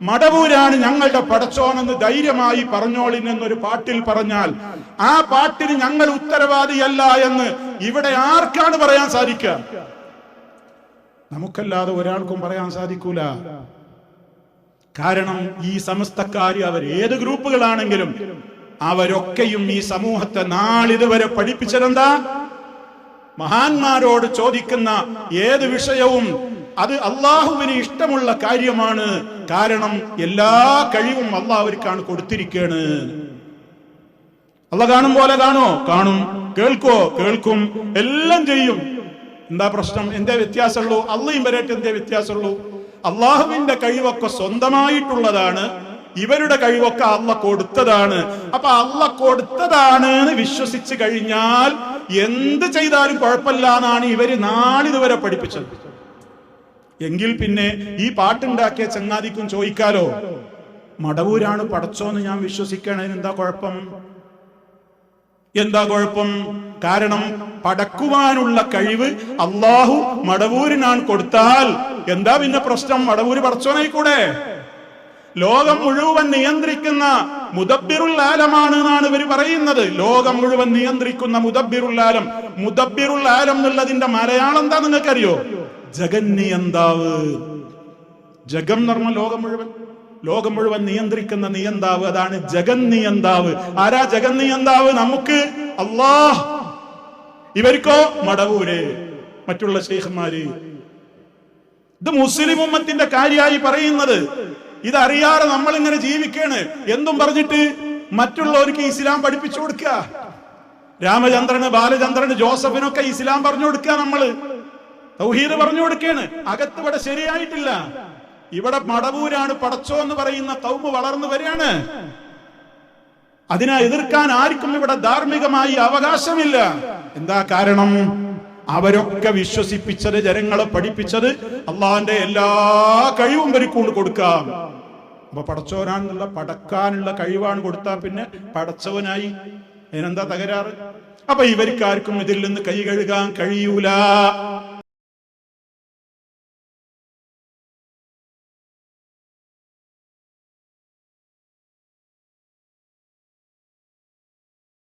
മടവൂരാണ് ഞങ്ങളുടെ പടച്ചോനെന്ന് ധൈര്യമായി പറഞ്ഞോളിൻ എന്നൊരു പാട്ടിൽ പറഞ്ഞാൽ ആ പാട്ടിന് ഞങ്ങൾ ഉത്തരവാദിയല്ല എന്ന് ഇവിടെ ആർക്കാണ് പറയാൻ സാധിക്കുക? നമുക്കല്ലാതെ ഒരാൾക്കും പറയാൻ സാധിക്കൂല. കാരണം ഈ സമസ്തക്കാര് അവർ ഏത് ഗ്രൂപ്പുകളാണെങ്കിലും അവരൊക്കെയും ഈ സമൂഹത്തെ നാളിതുവരെ പഠിപ്പിച്ചതെന്താ? മഹാന്മാരോട് ചോദിക്കുന്ന ഏത് വിഷയവും അത് അള്ളാഹുവിന് ഇഷ്ടമുള്ള കാര്യമാണ്. കാരണം എല്ലാ കഴിവും അള്ളാഹുക്കാണ് കൊടുത്തിരിക്കുകയാണ് അള്ള കാണും പോലെ കാണോ? കാണും. കേൾക്കോ? കേൾക്കും. എല്ലാം ചെയ്യും. എന്താ പ്രശ്നം? എന്തേ വ്യത്യാസമുള്ളൂ? അള്ളയും വരട്ടെ എന്തേ വ്യത്യാസമുള്ളൂ? അള്ളാഹുവിന്റെ കഴിവൊക്കെ സ്വന്തമായിട്ടുള്ളതാണ്. ഇവരുടെ കഴിവൊക്കെ അള്ള കൊടുത്തതാണ്. അപ്പൊ അള്ള കൊടുത്തതാണ് എന്ന് വിശ്വസിച്ച് കഴിഞ്ഞാൽ എന്ത് ചെയ്താലും കുഴപ്പമില്ല എന്നാണ് ഇവർ നാളിതുവരെ പഠിപ്പിച്ചത്. എങ്കിൽ പിന്നെ ഈ പാട്ടുണ്ടാക്കിയ ചങ്ങാതിക്കും ചോദിക്കാലോ? മടവൂരാണ് പടച്ചോന്ന് ഞാൻ വിശ്വസിക്കണതിന് എന്താ കുഴപ്പം? എന്താ കുഴപ്പം? കാരണം പടക്കുവാനുള്ള കഴിവ് അള്ളാഹു മടവൂരിനാണ് കൊടുത്താൽ എന്താ പിന്നെ പ്രശ്നം? മടവൂര് പടച്ചോനായിക്കൂടെ? ലോകം മുഴുവൻ നിയന്ത്രിക്കുന്ന മുദബിറുൽ ആലമാണ് എന്നാണ് ഇവർ പറയുന്നത്. ലോകം മുഴുവൻ നിയന്ത്രിക്കുന്ന മുദബിറുൽ ആലം എന്നുള്ളതിന്റെ മലയാളം എന്താ നിങ്ങൾക്കറിയോ? ജഗന്നിയന്താവ് ജഗം എന്ന് പറഞ്ഞ ലോകം മുഴുവൻ. ലോകം മുഴുവൻ നിയന്ത്രിക്കുന്ന നിയന്താവ് അതാണ് ജഗൻ നിയന്താവ്. ആരാ ജഗൻ നിയന്താവ്? നമുക്ക് അള്ളാഹ്. ഇവർക്കോ മടവൂര്. മറ്റുള്ള ശേഖന്മാര്. ഇത് മുസ്ലിം ഉമ്മത്തിന്റെ കാര്യമായി പറയുന്നത്. ഇതറിയാതെ നമ്മൾ ഇങ്ങനെ ജീവിക്കാണ്. എന്തും പറഞ്ഞിട്ട് മറ്റുള്ളവർക്ക് ഇസ്ലാം പഠിപ്പിച്ചു കൊടുക്കുക. രാമചന്ദ്രന് ബാലചന്ദ്രന് ജോസഫിനൊക്കെ ഇസ്ലാം പറഞ്ഞു കൊടുക്കുക നമ്മൾ. തൗഹീദ് പറഞ്ഞു കൊടുക്കുകയാണ് അകത്ത് ഇവിടെ ശരിയായിട്ടില്ല. ഇവിടെ മടവൂരാണ് പടച്ചോ എന്ന് പറയുന്ന കൗമ് വളർന്നു വരികയാണ്. അതിനെ എതിർക്കാൻ ആർക്കും ഇവിടെ ധാർമ്മികമായി അവകാശമില്ല. എന്താ കാരണം? അവരൊക്കെ വിശ്വസിപ്പിച്ചത് ജനങ്ങളെ പഠിപ്പിച്ചത് അള്ളാന്റെ എല്ലാ കഴിവും വരിക്കൊണ്ട് കൊടുക്കാം. അപ്പൊ പടച്ചോനാണെന്നുള്ള പടക്കാനുള്ള കഴിവാണ് കൊടുത്താൽ പിന്നെ പടച്ചവനായി. അതിനെന്താ തകരാറ്? അപ്പൊ ഇവർക്കാർക്കും ഇതിൽ നിന്ന് കൈ കഴുകാൻ കഴിയൂല.